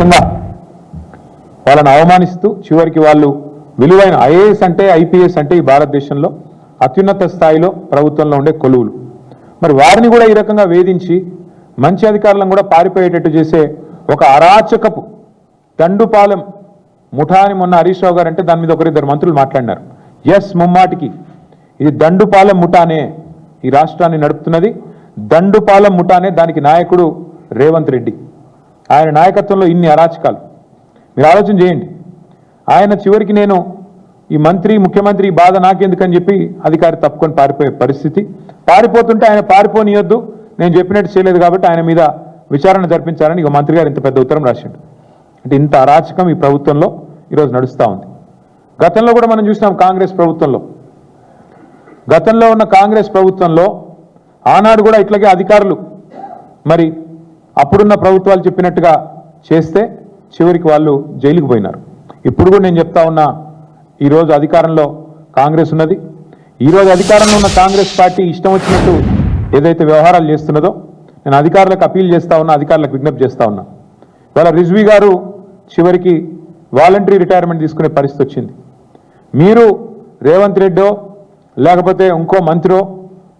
రకంగా వాళ్ళని అవమానిస్తూ చివరికి వాళ్ళు విలువైన ఐఏఎస్ అంటే ఐపీఎస్ అంటే ఈ భారతదేశంలో అత్యున్నత స్థాయిలో ప్రభుత్వంలో ఉండే కొలువులు. మరి వారిని కూడా ఈ రకంగా వేధించి మంచి అధికారులను కూడా పారిపోయేటట్టు చేసే ఒక అరాచకపు దండుపాలెం ముఠా అని మొన్న హరీష్ రావు గారు అంటే దాని మీద ఒకరిద్దరు మంత్రులు మాట్లాడినారు. ఎస్ ముమ్మాటికి ఇది దండుపాలెం ముఠానే ఈ రాష్ట్రాన్ని నడుపుతున్నది. దండుపాలెం ముఠానే దానికి నాయకుడు రేవంత్ రెడ్డి. ఆయన నాయకత్వంలో ఇన్ని అరాచకాలు. మీరు ఆలోచన చేయండి. ఆయన చివరికి నేను ఈ మంత్రి ముఖ్యమంత్రి ఈ బాధ నాకెందుకని చెప్పి అధికారి తప్పుకొని పారిపోయే పరిస్థితి. పారిపోతుంటే ఆయన పారిపోనియొద్దు. నేను చెప్పినట్టు చేయలేదు కాబట్టి ఆయన మీద విచారణ జరిపించాలని ఇక మంత్రి గారు ఇంత పెద్ద ఉత్తరం రాసిండు. అంటే ఇంత అరాచకం ఈ ప్రభుత్వంలో ఈరోజు నడుస్తూ ఉంది. గతంలో కూడా మనం చూసినాం కాంగ్రెస్ ప్రభుత్వంలో. గతంలో ఉన్న కాంగ్రెస్ ప్రభుత్వంలో ఆనాడు కూడా ఇట్లాగే అధికారులు మరి అప్పుడున్న ప్రభుత్వాలు చెప్పినట్టుగా చేస్తే చివరికి వాళ్ళు జైలుకు పోయినారు. ఇప్పుడు కూడా నేను చెప్తా ఉన్నా ఈరోజు అధికారంలో కాంగ్రెస్ ఉన్నది. ఈరోజు అధికారంలో ఉన్న కాంగ్రెస్ పార్టీ ఇష్టం వచ్చినట్టు ఏదైతే వ్యవహారాలు చేస్తున్నదో నేను అధికారులకు అప్పీల్ చేస్తా ఉన్నా అధికారులకు విజ్ఞప్తి చేస్తా ఉన్నా. ఇవాళ రిజ్వీ గారు చివరికి వాలంటరీ రిటైర్మెంట్ తీసుకునే పరిస్థితి వచ్చింది. మీరు రేవంత్ రెడ్డో లేకపోతే ఇంకో మంత్రో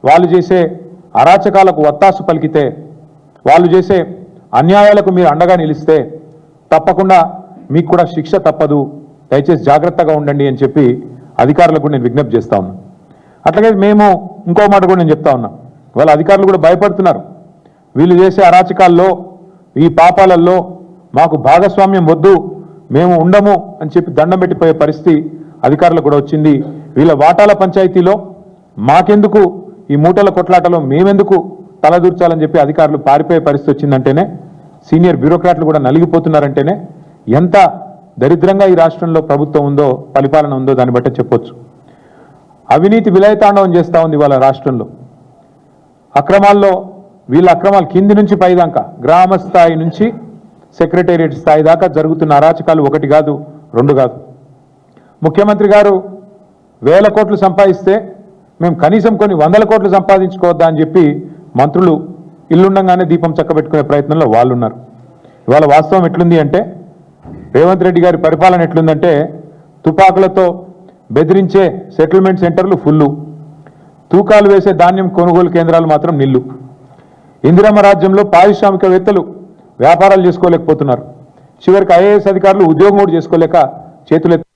వాళ్ళు చేసే అరాచకాలకు వత్తాసు పలికితే వాళ్ళు చేసే అన్యాయాలకు మీరు అండగా నిలిస్తే తప్పకుండా మీకు కూడా శిక్ష తప్పదు. దయచేసి జాగ్రత్తగా ఉండండి అని చెప్పి అధికారులకు నేను విజ్ఞప్తి చేస్తా ఉన్నా అట్లాగే మేము ఇంకో మాట కూడా నేను చెప్తా ఉన్నా. వాళ్ళ అధికారులు కూడా భయపడుతున్నారు. వీళ్ళు చేసే అరాచకాల్లో ఈ పాపాలలో మాకు భాగస్వామ్యం వద్దు మేము ఉండము అని చెప్పి దండం పెట్టిపోయే పరిస్థితి అధికారులకు కూడా వచ్చింది. వీళ్ళ వాటాల పంచాయతీలో మాకెందుకు? ఈ మూటల కొట్లాటలో మేమెందుకు? తలదూర్చాలని చెప్పి అధికారులు పారిపోయే పరిస్థితి వచ్చిందంటేనే సీనియర్ బ్యూరోక్రాట్లు కూడా నలిగిపోతున్నారంటేనే ఎంత దరిద్రంగా ఈ రాష్ట్రంలో ప్రభుత్వం ఉందో పరిపాలన ఉందో దాన్ని బట్టి చెప్పొచ్చు. అవినీతి విలయతాండవం చేస్తా ఉంది వాళ్ళ రాష్ట్రంలో. అక్రమాల్లో వీళ్ళ అక్రమాలు కింది నుంచి పైదాకా గ్రామ స్థాయి నుంచి సెక్రటేరియట్ స్థాయి దాకా జరుగుతున్న అరాచకాలు ఒకటి కాదు రెండు కాదు. ముఖ్యమంత్రి గారు వేల కోట్లు సంపాదిస్తే మేము కనీసం కొన్ని వందల కోట్లు సంపాదించుకోవద్దా అని చెప్పి మంత్రులు ఇల్లుండగానే దీపం చక్కబెట్టుకునే ప్రయత్నంలో వాళ్ళు ఉన్నారు ఇవాళ వాస్తవం ఎట్లుంది అంటే రేవంత్ రెడ్డి గారి పరిపాలన ఎట్లుందంటే తుపాకులతో బెదిరించే సెటిల్మెంట్ సెంటర్లు ఫుల్లు. తూకాలు వేసే ధాన్యం కొనుగోలు కేంద్రాలు మాత్రం నిల్లు. ఇందిరమ్మ రాజ్యంలో పారిశ్రామికవేత్తలు వ్యాపారాలు చేసుకోలేకపోతున్నారు. చివరికి ఐఏఎస్ అధికారులు ఉద్యోగం కూడా చేసుకోలేక చేతులెత్తి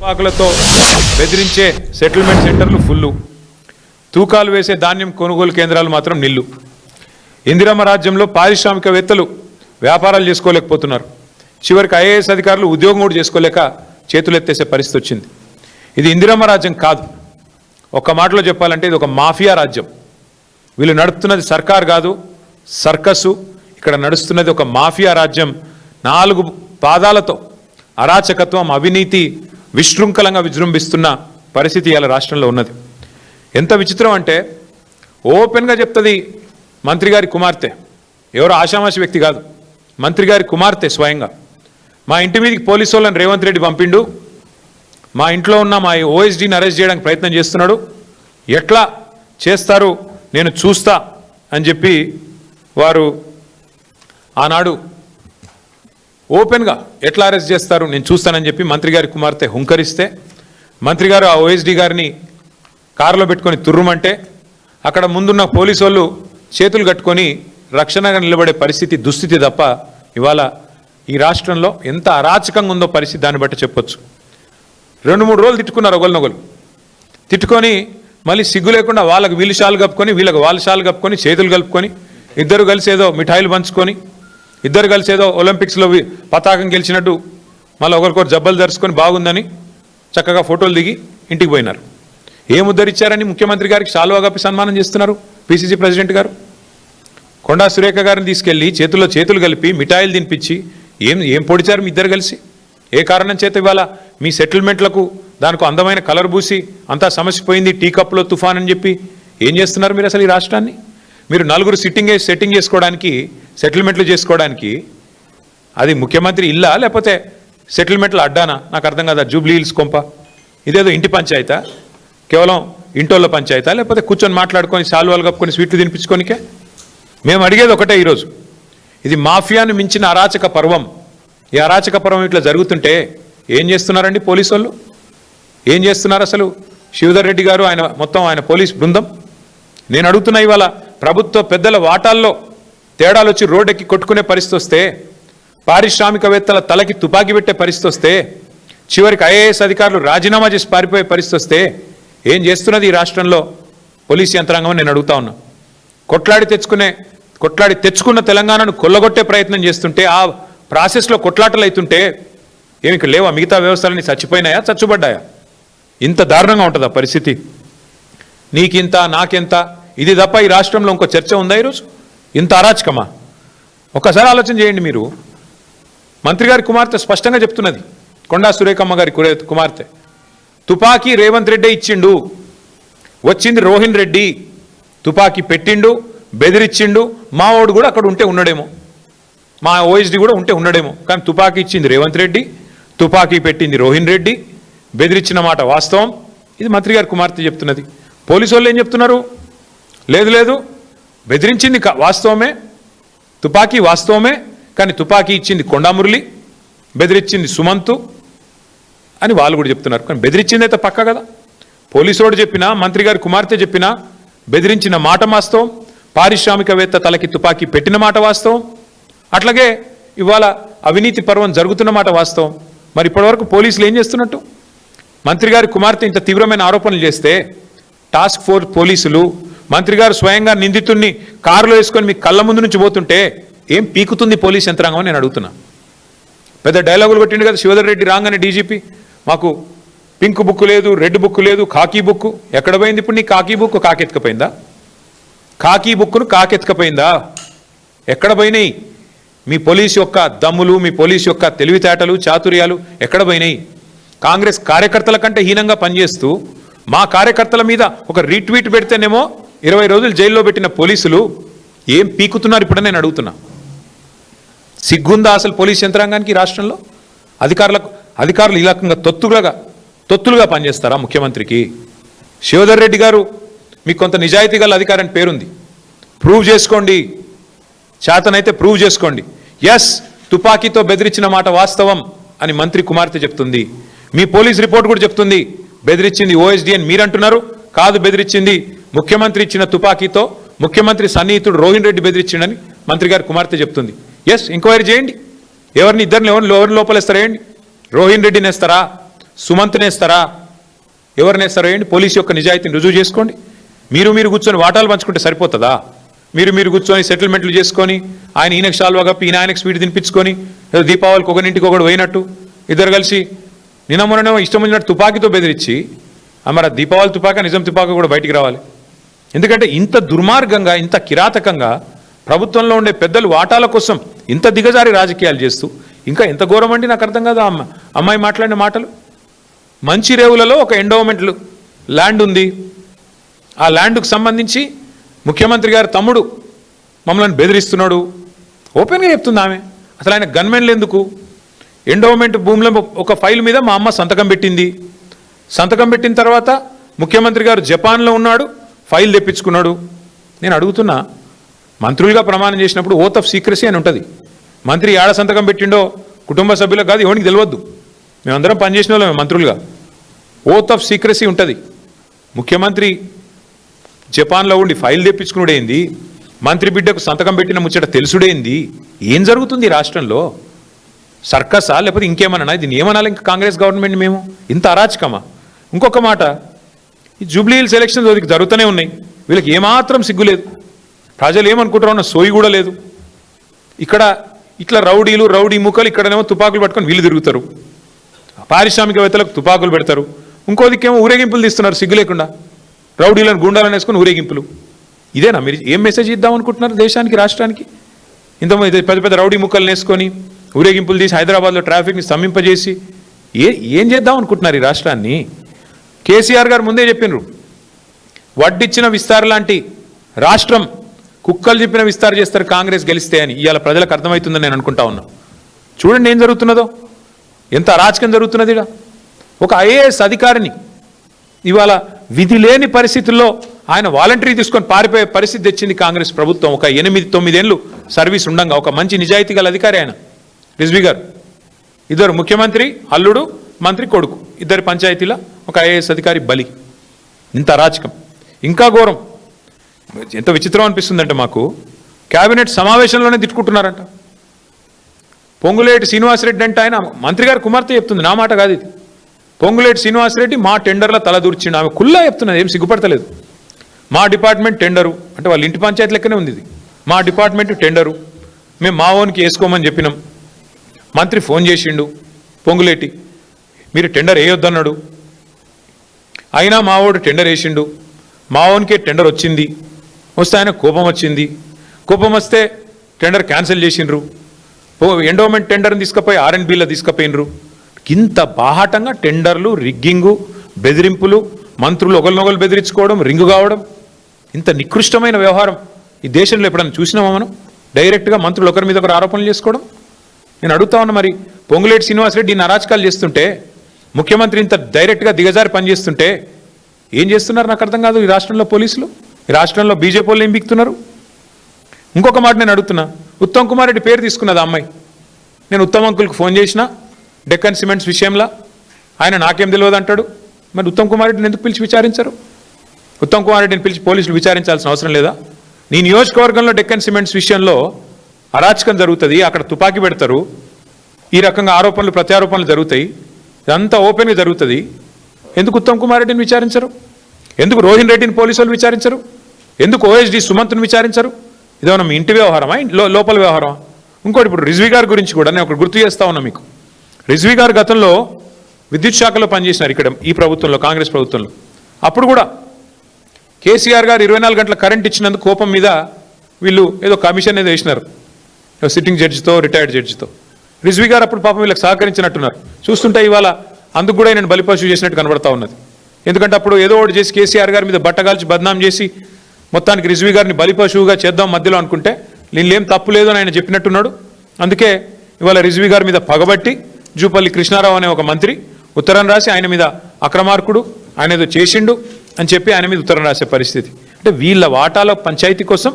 తుపాకులతో బెదిరించే సెటిల్మెంట్ సెంటర్లు ఫుల్లు. తూకాలు వేసే ధాన్యం కొనుగోలు కేంద్రాలు మాత్రం నిల్లు. ఇందిరమ్మ రాజ్యంలో పారిశ్రామికవేత్తలు వ్యాపారాలు చేసుకోలేకపోతున్నారు. చివరికి ఐఏఎస్ అధికారులు ఉద్యోగం కూడా చేసుకోలేక చేతులెత్తేసే పరిస్థితి వచ్చింది. ఇది ఇందిరమ్మ రాజ్యం కాదు. ఒక్క మాటలో చెప్పాలంటే ఇది ఒక మాఫియా రాజ్యం. వీళ్ళు నడుపుతున్నది సర్కార్ కాదు సర్కసు. ఇక్కడ నడుస్తున్నది ఒక మాఫియా రాజ్యం. నాలుగు పాదాలతో అరాచకత్వం అవినీతి విశృంఖలంగా విజృంభిస్తున్న పరిస్థితి ఇవాళ రాష్ట్రంలో ఉన్నది. ఎంత విచిత్రం అంటే ఓపెన్గా చెప్తుంది మంత్రి గారి కుమార్తె. ఎవరో ఆషామాషి వ్యక్తి కాదు. మంత్రి గారి కుమార్తె స్వయంగా. మా ఇంటి మీదకి పోలీసు వాళ్ళని రేవంత్ రెడ్డి పంపిండు. మా ఇంట్లో ఉన్న మా ఓఎస్డీని అరెస్ట్ చేయడానికి ప్రయత్నం చేస్తున్నాడు. ఎట్లా చేస్తారు నేను చూస్తా అని చెప్పి వారు ఆనాడు ఓపెన్గా ఎట్లా అరెస్ట్ చేస్తారు? నేను చూస్తానని చెప్పి మంత్రి గారి కుమార్తె హుంకరిస్తే మంత్రి గారు ఆ ఓఎస్డీ గారిని కారులో పెట్టుకొని తుర్రుమంటే అక్కడ ముందున్న పోలీసు వాళ్ళు చేతులు కట్టుకొని రక్షణగా నిలబడే పరిస్థితి దుస్థితి తప్ప ఇవాళ ఈ రాష్ట్రంలో ఎంత అరాచకంగా ఉందో పరిస్థితి దాన్ని బట్టి చెప్పొచ్చు. రెండు మూడు రోజులు తిట్టుకున్నారు ఒకరినొకరు తిట్టుకొని మళ్ళీ సిగ్గు లేకుండా వాళ్ళకి వీళ్ళు షాలు కప్పుకొని వీళ్ళకి వాళ్ళ షాలు కప్పుకొని చేతులు కలుపుకొని ఇద్దరు కలిసి ఏదో మిఠాయిలు పంచుకొని ఇద్దరు కలిసి ఏదో ఒలింపిక్స్లో పతాకం గెలిచినట్టు మళ్ళీ ఒకరికొకరు జబ్బలు ధరుచుకొని బాగుందని చక్కగా ఫోటోలు దిగి ఇంటికి పోయినారు. ఏం ఉద్ధరించారని ముఖ్యమంత్రి గారికి శాలువా కప్పి సన్మానం చేస్తున్నారు పిసిసి ప్రెసిడెంట్ గారు. కొండా సురేఖ గారిని తీసుకెళ్ళి చేతుల్లో చేతులు కలిపి మిఠాయిలు తినిపించి ఏం ఏం పొడిచారు మీ ఇద్దరు కలిసి? ఏ కారణం చేత ఇవాళ మీ సెటిల్మెంట్లకు దానికి అందమైన కలర్ పూసి అంతా సమస్య పోయింది టీ కప్లో తుఫాన్ అని చెప్పి ఏం చేస్తున్నారు మీరు అసలు ఈ రాష్ట్రాన్ని? మీరు నలుగురు సిట్టింగ్ సెట్టింగ్ చేసుకోవడానికి సెటిల్మెంట్లు చేసుకోవడానికి అది ముఖ్యమంత్రి ఇల్లా లేకపోతే సెటిల్మెంట్లు అడ్డానా? నాకు అర్థం కాదా జూబ్లీ హిల్స్ కొంప. ఇదేదో ఇంటి పంచాయతా? కేవలం ఇంటోళ్ళ పంచాయతా లేకపోతే కూర్చొని మాట్లాడుకొని శాలువాలు కప్పుకొని స్వీట్లు తినిపించుకోనికే? మేము అడిగేది ఒకటే ఈరోజు. ఇది మాఫియాను మించిన అరాచక పర్వం. ఈ అరాచక పర్వం ఇట్లా జరుగుతుంటే ఏం చేస్తున్నారండి పోలీసు వాళ్ళు ఏం చేస్తున్నారు అసలు? శివధర్ రెడ్డి గారు ఆయన మొత్తం ఆయన పోలీస్ బృందం? నేను అడుగుతున్నా ఇవాళ ప్రభుత్వ పెద్దల వాటాల్లో తేడాలు వచ్చి రోడ్డెక్కి కొట్టుకునే పరిస్థితి వస్తే పారిశ్రామికవేత్తల తలకి తుపాకీ పెట్టే పరిస్థితి వస్తే చివరికి ఐఏఎస్ అధికారులు రాజీనామా చేసి పారిపోయే పరిస్థితి వస్తే ఏం చేస్తున్నది ఈ రాష్ట్రంలో? పోలీస్ యంత్రాంగం నేను అడుగుతా ఉన్నా. కొట్లాడి తెచ్చుకునే కొట్లాడి తెచ్చుకున్న తెలంగాణను కొల్లగొట్టే ప్రయత్నం చేస్తుంటే ఆ ప్రాసెస్లో కొట్లాటలు అవుతుంటే ఏమి లేవా? మిగతా వ్యవస్థలన్నీ చచ్చిపోయినాయా? చచ్చుబడ్డాయా? ఇంత దారుణంగా ఉంటుందా పరిస్థితి? నీకింత నాకెంత? ఇది తప్ప ఈ రాష్ట్రంలో ఇంకో చర్చ ఉందా ఈరోజు? ఇంత అరాచకమా? ఒక్కసారి ఆలోచన చేయండి మీరు. మంత్రి గారి కుమార్తె స్పష్టంగా చెప్తున్నది. కొండా సురేఖమ్మ గారి కురే- కుమార్తె. తుపాకీ రేవంత్ రెడ్డే ఇచ్చిండు. వచ్చింది రోహిన్ రెడ్డి. తుపాకీ పెట్టిండు బెదిరిచ్చిండు. మావోడు కూడా అక్కడ ఉంటే ఉన్నాడేమో మా ఓఎస్డి కూడా ఉంటే ఉన్నాడేమో కానీ తుపాకీ ఇచ్చింది రేవంత్ రెడ్డి. తుపాకీ పెట్టింది రోహిన్ రెడ్డి. బెదిరించిన మాట వాస్తవం. ఇది మంత్రి గారి కుమార్తె చెప్తున్నది. పోలీసు వాళ్ళు ఏం చెప్తున్నారు? లేదు లేదు. బెదిరించింది వాస్తవమే తుపాకీ వాస్తవమే కానీ తుపాకీ ఇచ్చింది కొండామురళి బెదిరించింది సుమంతు అని వాళ్ళు కూడా చెప్తున్నారు. కానీ బెదిరించింది అయితే పక్క కదా? పోలీసు రోడ్డు చెప్పినా మంత్రి గారి కుమార్తె చెప్పినా బెదిరించిన మాట వాస్తవం పారిశ్రామికవేత్త తలకి తుపాకీ పెట్టిన మాట వాస్తవం అట్లాగే ఇవాళ అవినీతి పర్వం జరుగుతున్న మాట వాస్తవం. మరి ఇప్పటివరకు పోలీసులు ఏం చేస్తున్నట్టు? మంత్రి గారి కుమార్తె ఇంత తీవ్రమైన ఆరోపణలు చేస్తే టాస్క్ ఫోర్స్ పోలీసులు మంత్రి గారు స్వయంగా నిందితుడిని కారులో వేసుకొని మీ కళ్ళ ముందు నుంచి పోతుంటే ఏం పీకుతుంది పోలీస్ యంత్రాంగం అని నేను అడుగుతున్నా. పెద్ద డైలాగులు కొట్టిండు కదా శివధర్ రెడ్డి రాగానే డీజీపీ. మాకు పింక్ బుక్ లేదు రెడ్ బుక్ లేదు కాకీ బుక్. ఎక్కడ పోయింది ఇప్పుడు నీ కాకీ బుక్? కాకెత్తుకపోయిందా? కాకీ బుక్ను కాకెత్తుకపోయిందా? ఎక్కడ పోయినాయి? మీ పోలీస్ యొక్క దమ్ములు మీ పోలీస్ యొక్క తెలివితేటలు చాతుర్యాలు ఎక్కడ పోయినాయి? కాంగ్రెస్ కార్యకర్తల కంటే హీనంగా పనిచేస్తూ మా కార్యకర్తల మీద ఒక రీట్వీట్ పెడితేనేమో ఇరవై రోజులు జైల్లో పెట్టిన పోలీసులు ఏం పీకుతున్నారు ఇప్పుడు నేను అడుగుతున్నా. సిగ్గుందా అసలు పోలీస్ యంత్రాంగానికి ఈ రాష్ట్రంలో? అధికారులకు అధికారులు ఈ రకంగా తొత్తులుగా తొత్తులుగా పనిచేస్తారా ముఖ్యమంత్రికి? శివధర్ రెడ్డి గారు మీకు కొంత నిజాయితీ గల అధికారి అని పేరుంది. ప్రూవ్ చేసుకోండి. చేతనైతే ప్రూవ్ చేసుకోండి. ఎస్ తుపాకీతో బెదిరించిన మాట వాస్తవం అని మంత్రి కుమార్తె చెప్తుంది. మీ పోలీస్ రిపోర్ట్ కూడా చెప్తుంది. బెదిరించింది ఓఎస్డి అని మీరంటున్నారు. కాదు బెదిరించింది ముఖ్యమంత్రి ఇచ్చిన తుపాకీతో ముఖ్యమంత్రి సన్నిహితుడు రోహిన్ రెడ్డి బెదిరించిండని మంత్రి గారి కుమార్తె చెప్తుంది. ఎస్ ఎంక్వైరీ చేయండి. ఎవరిని ఇద్దరిని ఎవరిని ఎవరిని లోపలేస్తారేయండి? రోహిన్ రెడ్డిని వేస్తారా? సుమంత్ని వేస్తారా? ఎవరిని వేస్తారేయండి? పోలీసు యొక్క నిజాయితీని రుజువు చేసుకోండి. మీరు మీరు కూర్చొని వాటాలు పంచుకుంటే సరిపోతుందా? మీరు మీరు కూర్చొని సెటిల్మెంట్లు చేసుకొని ఆయన ఈయనకు షాల్వా కప్పి ఈయన ఆయనకు స్వీట్ తినిపించుకొని దీపావళికి ఒకరింటికి ఒకడు పోయినట్టు ఇద్దరు కలిసి నిన్న మొన్న ఇష్టం వచ్చినట్టు తుపాకీతో బెదిరించి మరి దీపావళి తుపాక నిజం తుపాక కూడా బయటికి రావాలి. ఎందుకంటే ఇంత దుర్మార్గంగా ఇంత కిరాతకంగా ప్రభుత్వంలో ఉండే పెద్దలు వాటాల కోసం ఇంత దిగజారి రాజకీయాలు చేస్తూ ఇంకా ఎంత ఘోరం అండి నాకు అర్థం కాదు అమ్మ అమ్మాయి మాట్లాడిన మాటలు? మంచి రేవులలో ఒక ఎండోమెంట్ ల్యాండ్ ఉంది. ఆ ల్యాండ్కు సంబంధించి ముఖ్యమంత్రి గారి తమ్ముడు మమ్మల్ని బెదిరిస్తున్నాడు. ఓపెన్గా చెప్తుంది ఆమె. అసలు ఆయన గన్మెన్లు ఎందుకు? ఎండోమెంట్ భూమిలో ఒక ఫైల్ మీద మా అమ్మ సంతకం పెట్టింది. సంతకం పెట్టిన తర్వాత ముఖ్యమంత్రి గారు జపాన్లో ఉన్నాడు. ఫైల్ తెప్పించుకున్నాడు. నేను అడుగుతున్నా మంత్రులుగా ప్రమాణం చేసినప్పుడు ఓత్ ఆఫ్ సీక్రసీ అని ఉంటుంది. మంత్రి ఏడ సంతకం పెట్టిండో కుటుంబ సభ్యులకు కాదు ఎవరికి తెలియద్దు మేమందరం పనిచేసిన వాళ్ళమే మంత్రులుగా. ఓత్ ఆఫ్ సీక్రసీ ఉంటుంది. ముఖ్యమంత్రి జపాన్లో ఉండి ఫైల్ తెప్పించుకున్నాడేంది మంత్రి బిడ్డకు సంతకం పెట్టిన ముచ్చట తెలుసుడేంది? ఏం జరుగుతుంది ఈ రాష్ట్రంలో? సర్కసా? లేకపోతే ఇంకేమన్నా దీన్ని ఏమనాలి ఇంకా కాంగ్రెస్ గవర్నమెంట్ మేము? ఇంత అరాచకమా? ఇంకొక మాట ఈ జూబ్లీ హిల్స్ ఎలక్షన్స్ వీళ్ళకి జరుగుతూనే ఉన్నాయి. వీళ్ళకి ఏమాత్రం సిగ్గు లేదు. ప్రజలు ఏమనుకుంటారో అన్న సోయి కూడా లేదు. ఇక్కడ ఇట్లా రౌడీలు రౌడీ ముక్కలు ఇక్కడనేమో తుపాకులు పట్టుకొని వీళ్ళు తిరుగుతారు. పారిశ్రామికవేత్తలకు తుపాకులు పెడతారు. ఇంకో దిక్కేమో ఊరేగింపులు తీస్తున్నారు సిగ్గు లేకుండా. రౌడీలను గుండాలను వేసుకొని ఊరేగింపులు. ఇదేనా మీరు ఏం మెసేజ్ ఇద్దాం అనుకుంటున్నారు దేశానికి రాష్ట్రానికి? ఇంత పెద్ద పెద్ద రౌడీ ముక్కలు వేసుకొని ఊరేగింపులు తీసి హైదరాబాద్లో ట్రాఫిక్ని స్తంభింపజేసి ఏ ఏం చేద్దాం అనుకుంటున్నారు ఈ రాష్ట్రాన్ని? కేసీఆర్ గారు ముందే చెప్పినారు. వడ్డిచ్చిన విస్తార లాంటి రాష్ట్రం కుక్కలు చెప్పిన విస్తార చేస్తారు కాంగ్రెస్ గెలిస్తే అని ఇవాళ ప్రజలకు అర్థమవుతుందని నేను అనుకుంటా ఉన్నా. చూడండి ఏం జరుగుతున్నదో. ఎంత అరాచకం జరుగుతున్నది ఒక ఐఏఎస్ అధికారిని ఇవాళ విధి లేని పరిస్థితుల్లో ఆయన వాలంటరీ తీసుకొని పారిపోయే పరిస్థితి తెచ్చింది కాంగ్రెస్ ప్రభుత్వం. ఒక ఎనిమిది తొమ్మిదేళ్ళు సర్వీస్ ఉండంగా ఒక మంచి నిజాయితీ గల అధికారి ఆయన. రిజ్వీ గారు. ఇద్దరు ముఖ్యమంత్రి అల్లుడు మంత్రి కొడుకు ఇద్దరి పంచాయతీల ఒక ఐఏఎస్ అధికారి బలి. ఇంత అరాచకం ఇంకా ఘోరం. ఎంత విచిత్రం అనిపిస్తుందంటే మాకు కేబినెట్ సమావేశంలోనే తిట్టుకుంటున్నారంట. పొంగులేటి శ్రీనివాసరెడ్డి అంటే ఆయన మంత్రి గారు కుమార్తె చెప్తుంది నా మాట కాదు ఇది. పొంగులేటి శ్రీనివాసరెడ్డి మా టెండర్లో తలదూర్చిండు ఆమె కుల్లా చెప్తున్నది ఏం సిగ్గుపడతలేదు. మా డిపార్ట్మెంట్ టెండరు అంటే వాళ్ళ ఇంటి పంచాయతీ లెక్కనే ఉంది ఇది. మా డిపార్ట్మెంట్ టెండరు మేము మా ఓన్కి వేసుకోమని చెప్పినాం. మంత్రి ఫోన్ చేసిండు పొంగులేటి మీరు టెండర్ వేయొద్దన్నాడు. అయినా మావోడు టెండర్ వేసిండు. మావోనికే టెండర్ వచ్చింది. వస్తే ఆయన కోపం వచ్చింది. కోపం వస్తే టెండర్ క్యాన్సిల్ చేసిండ్రు. ఓ ఎండోమెంట్ టెండర్ని తీసుకుపోయి ఆర్ఎన్బిలో తీసుకుపోయినరు ఇంత బాహాటంగా టెండర్లు రిగ్గింగు బెదిరింపులు మంత్రులు ఒకరినొకరు బెదిరించుకోవడం రింగు కావడం ఇంత నికృష్టమైన వ్యవహారం. ఈ దేశంలో ఎప్పుడైనా చూసినామా మనం? డైరెక్ట్గా మంత్రులు ఒకరి మీద ఒకరు ఆరోపణలు చేసుకోవడం? నేను అడుగుతా ఉన్నా మరి పొంగులేటి శ్రీనివాసరెడ్డి ఇన్ని అరాచకాలు చేస్తుంటే ముఖ్యమంత్రి ఇంత డైరెక్ట్గా దిగజారి పనిచేస్తుంటే ఏం చేస్తున్నారు? నాకు అర్థం కాదు ఈ రాష్ట్రంలో పోలీసులు. ఈ రాష్ట్రంలో బీజేపీ వాళ్ళు ఏం బిక్తున్నారు? ఇంకొక మాట నేను అడుగుతున్నా. ఉత్తమ్ కుమార్ రెడ్డి పేరు తీసుకున్నది అమ్మాయి. నేను ఉత్తమ్ అంకుల్కి ఫోన్ చేసిన డెక్కన్ సిమెంట్స్ విషయంలో. ఆయన నాకేం తెలియదు అంటాడు. మరి ఉత్తమ్ కుమార్ రెడ్డిని ఎందుకు పిలిచి విచారించరు? ఉత్తమ్ కుమార్ రెడ్డిని పిలిచి పోలీసులు విచారించాల్సిన అవసరం లేదా? నీ నియోజకవర్గంలో డెక్కన్ సిమెంట్స్ విషయంలో అరాచకం జరుగుతుంది అక్కడ తుపాకీ పెడతారు. ఈ రకంగా ఆరోపణలు ప్రత్యారోపణలు జరుగుతాయి. ఇదంతా ఓపెన్గా జరుగుతుంది. ఎందుకు ఉత్తమ్ కుమార్ రెడ్డిని విచారించరు? ఎందుకు రోహిన్ రెడ్డిని పోలీసులు విచారించరు? ఎందుకు ఓఎస్డి సుమంత్ని విచారించరు? ఇదేమన్నా మీ ఇంటి వ్యవహారమా? లోపల వ్యవహారమా? ఇంకోటి ఇప్పుడు రిజ్వీ గారి గురించి కూడా నేను ఒకటి గుర్తు చేస్తా ఉన్నా మీకు. రిజ్వీ గారు గతంలో విద్యుత్ శాఖలో పనిచేసినారు ఇక్కడ ఈ ప్రభుత్వంలో కాంగ్రెస్ ప్రభుత్వంలో. అప్పుడు కూడా కేసీఆర్ గారు ఇరవై నాలుగు గంటల కరెంట్ ఇచ్చినందుకు కోపం మీద వీళ్ళు ఏదో కమిషన్ ఏదో వేసినారు. సిట్టింగ్ జడ్జితో రిటైర్డ్ జడ్జితో. రిజ్వీ గారు అప్పుడు పాపం వీళ్ళకి సహకరించినట్టున్నారు. చూస్తుంటే ఇవాళ అందుకు కూడా నేను బలిపశువు చేసినట్టు కనబడతా ఉన్నది. ఎందుకంటే అప్పుడు ఏదో ఒకటి చేసి కేసీఆర్ గారి మీద బట్టగాల్చి బద్నాం చేసి మొత్తానికి రిజ్వీ గారిని బలిపశువుగా చేద్దాం మధ్యలో అనుకుంటే నేనేం తప్పు లేదు అని ఆయన చెప్పినట్టున్నాడు. అందుకే ఇవాళ రిజ్వీ గారి మీద పగబట్టి జూపల్లి కృష్ణారావు అనే ఒక మంత్రి ఉత్తరం రాసి ఆయన మీద అక్రమార్కుడు ఆయన ఏదో చేసిండు అని చెప్పి ఆయన మీద ఉత్తరం రాసే పరిస్థితి. అంటే వీళ్ళ వాటాల పంచాయతీ కోసం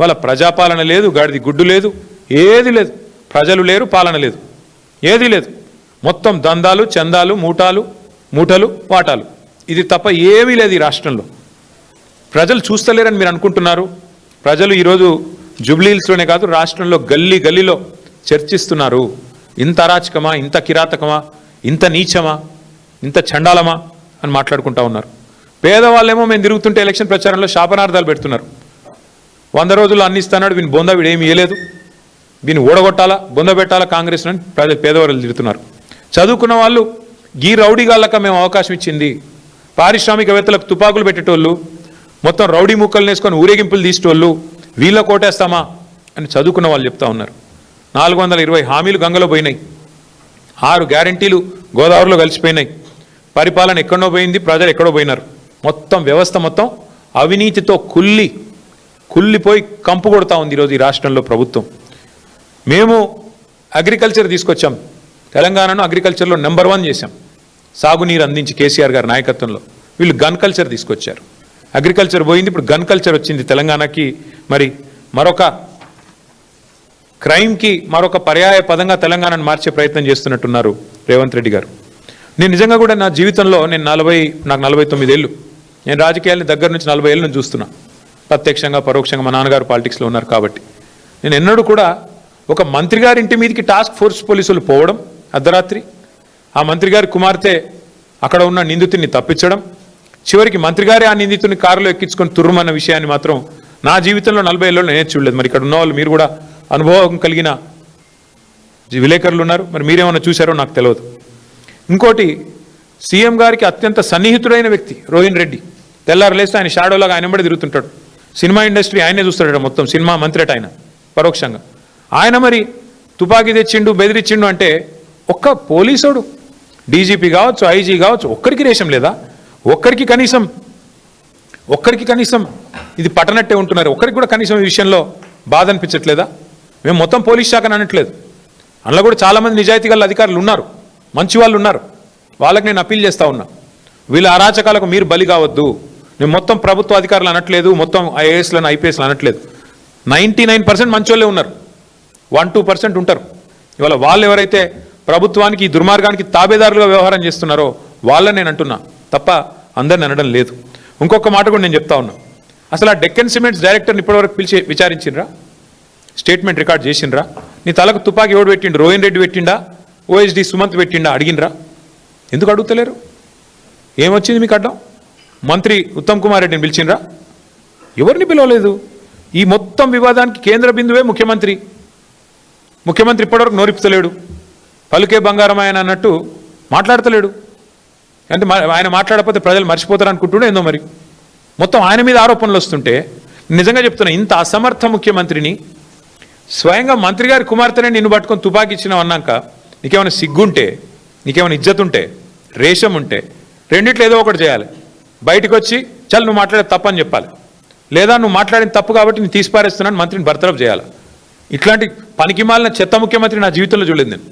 వాళ్ళ ప్రజాపాలన లేదు గాడిది గుడ్డు లేదు ఏది లేదు. ప్రజలు లేరు పాలన లేదు. ఏదీ లేదు. మొత్తం దందాలు చందాలు మూటాలు మూటలు వాటాలు ఇది తప్ప ఏమీ లేదు ఈ రాష్ట్రంలో. ప్రజలు చూస్తలేరని మీరు అనుకుంటున్నారు. ప్రజలు ఈరోజు జూబ్లీహిల్స్లోనే కాదు రాష్ట్రంలో గల్లీ గల్లీలో చర్చిస్తున్నారు. ఇంత అరాచకమా ఇంత కిరాతకమా ఇంత నీచమా ఇంత చండాలమా అని మాట్లాడుకుంటా ఉన్నారు. పేదవాళ్ళేమో మేము తిరుగుతుంటే ఎలక్షన్ ప్రచారంలో శాపనార్థాలు పెడుతున్నారు. వంద రోజులు అన్ని వీని బొందా వీడేమి ఇవ్వలేదు దీన్ని ఓడగొట్టాలా బొంద పెట్టాలా కాంగ్రెస్ అని ప్రజలు పేదవాళ్ళు తిడుతున్నారు. చదువుకున్న వాళ్ళు గీ రౌడీగాళ్ళక మేము అవకాశం ఇచ్చింది. పారిశ్రామికవేత్తలకు తుపాకులు పెట్టేటోళ్ళు మొత్తం రౌడీ ముక్కలు వేసుకొని ఊరేగింపులు తీసేటోళ్ళు వీళ్ళ కోటేస్తామా అని చదువుకున్న వాళ్ళు చెప్తా ఉన్నారు. నాలుగు వందల ఇరవై హామీలు గంగలో పోయినాయి. ఆరు గ్యారంటీలు గోదావరిలో కలిసిపోయినాయి. పరిపాలన ఎక్కడో పోయింది ప్రజలు ఎక్కడో పోయినారు. మొత్తం వ్యవస్థ మొత్తం అవినీతితో కుల్లి కుల్లిపోయి కంపు కొడతా ఉంది ఈరోజు ఈ రాష్ట్రంలో ప్రభుత్వం. మేము అగ్రికల్చర్ తీసుకొచ్చాం. తెలంగాణను అగ్రికల్చర్లో నెంబర్ వన్ చేశాం. సాగునీరు అందించి కేసీఆర్ గారి నాయకత్వంలో వీళ్ళు గన్ కల్చర్ తీసుకొచ్చారు. అగ్రికల్చర్ పోయింది ఇప్పుడు గన్ కల్చర్ వచ్చింది తెలంగాణకి. మరి మరొక క్రైమ్కి మరొక పర్యాయ పదంగా తెలంగాణను మార్చే ప్రయత్నం చేస్తున్నట్టున్నారు రేవంత్ రెడ్డి గారు. నేను నిజంగా కూడా నా జీవితంలో నేను నలభై నాకు నలభై తొమ్మిది ఏళ్ళు. నేను రాజకీయాలని దగ్గర నుంచి నలభై ఏళ్ళు చూస్తున్నా. ప్రత్యక్షంగా పరోక్షంగా మా నాన్నగారు పాలిటిక్స్లో ఉన్నారు కాబట్టి. నేను ఎన్నడూ కూడా ఒక మంత్రి గారి ఇంటి మీదకి టాస్క్ ఫోర్స్ పోలీసులు పోవడం అర్ధరాత్రి. ఆ మంత్రి గారి కుమార్తె అక్కడ ఉన్న నిందితుడిని తప్పించడం. చివరికి మంత్రి గారే ఆ నిందితుడిని కారులో ఎక్కించుకొని తుర్రుమన్న విషయాన్ని మాత్రం నా జీవితంలో నలభై ఏళ్ళలో నేనే చూడలేదు. మరి ఇక్కడ ఉన్న వాళ్ళు మీరు కూడా అనుభవం కలిగిన విలేకరులు ఉన్నారు. మరి మీరేమన్నా చూశారో నాకు తెలియదు ఇంకోటి సీఎం గారికి అత్యంత సన్నిహితుడైన వ్యక్తి రోహిన్ రెడ్డి. తెల్లారు లేస్తే ఆయన షాడోలాగా ఆయన వెంబడి తిరుగుతుంటాడు. సినిమా ఇండస్ట్రీ ఆయనే చూస్తాడు మొత్తం. సినిమా మంత్రి అట ఆయన పరోక్షంగా. ఆయన మరి తుపాకీ తెచ్చిండు బెదిరించిండు అంటే ఒక్క పోలీసోడు డీజీపీ కావచ్చు ఐజీ కావచ్చు ఒక్కరికి రేషం లేదా? ఒక్కరికి కనీసం ఒక్కరికి కనీసం ఇది పట్టనట్టే ఉంటున్నారు. ఒక్కరికి కూడా కనీసం ఈ విషయంలో బాధ అనిపించట్లేదా? మేము మొత్తం పోలీస్ శాఖను అనట్లేదు. అందులో కూడా చాలామంది నిజాయితీ గల అధికారులు ఉన్నారు. మంచి వాళ్ళు ఉన్నారు. వాళ్ళకి నేను అప్పీల్ చేస్తా ఉన్నా. వీళ్ళ అరాచకాలకు మీరు బలి కావద్దు. నేను మొత్తం ప్రభుత్వ అధికారులు అనట్లేదు. మొత్తం ఐఏఎస్లను ఐపీఎస్లు అనట్లేదు. నైంటీ నైన్ పర్సెంట్ మంచోళ్ళే ఉన్నారు. వన్ టూ పర్సెంట్ ఉంటారు. ఇవాళ వాళ్ళు ఎవరైతే ప్రభుత్వానికి ఈ దుర్మార్గానికి తాబేదారులుగా వ్యవహారం చేస్తున్నారో వాళ్ళని నేను అంటున్నా. తప్ప అందరిని అనడం లేదు. ఇంకొక మాట కూడా నేను చెప్తా ఉన్నా. అసలు ఆ డెక్కన్ సిమెంట్స్ డైరెక్టర్ని ఇప్పటివరకు పిలిచి విచారించిండ్రా? స్టేట్మెంట్ రికార్డ్ చేసిండ్రా? నీ తలకు తుపాకీ ఎవడు పెట్టిండు? రోహిన్ రెడ్డి పెట్టిండా? ఓఎస్డి సుమంత్ పెట్టిండా? అడిగినరా ఎందుకు అడుగుతలేరు? ఏమొచ్చింది మీకు అడ్డం మంత్రి ఉత్తమ్ కుమార్ రెడ్డిని పిలిచిండ్రా? ఎవరిని పిలవలేదు? ఈ మొత్తం వివాదానికి కేంద్ర బిందువే ముఖ్యమంత్రి. ముఖ్యమంత్రి ఇప్పటివరకు నోరిపుతలేడు పలుకే బంగారం ఆయన అన్నట్టు మాట్లాడతలేడు. అంటే మా- ఆయన మాట్లాడకపోతే ప్రజలు మర్చిపోతారు అనుకుంటుండే ఏందో మరి. మొత్తం ఆయన మీద ఆరోపణలు వస్తుంటే నిజంగా చెప్తున్నా ఇంత అసమర్థ ముఖ్యమంత్రిని స్వయంగా మంత్రి గారి కుమార్తెనే నిన్ను పట్టుకొని తుపాకి ఇచ్చినావు అన్నాక నీకేమైనా సిగ్గుంటే నీకేమైనా ఇజ్జత్ ఉంటే రేషం ఉంటే రెండిట్లో ఏదో ఒకటి చేయాలి. బయటకు వచ్చి చల్ నువ్వు మాట్లాడే తప్పని చెప్పాలి. లేదా నువ్వు మాట్లాడిన తప్పు కాబట్టి నేను తీసిపారేస్తున్నాను మంత్రిని బర్తరఫ్ చేయాలి. ఇట్లాంటి పనికిమాలిన చెత్త ముఖ్యమంత్రి నా జీవితంలో చూడలేదు నేను.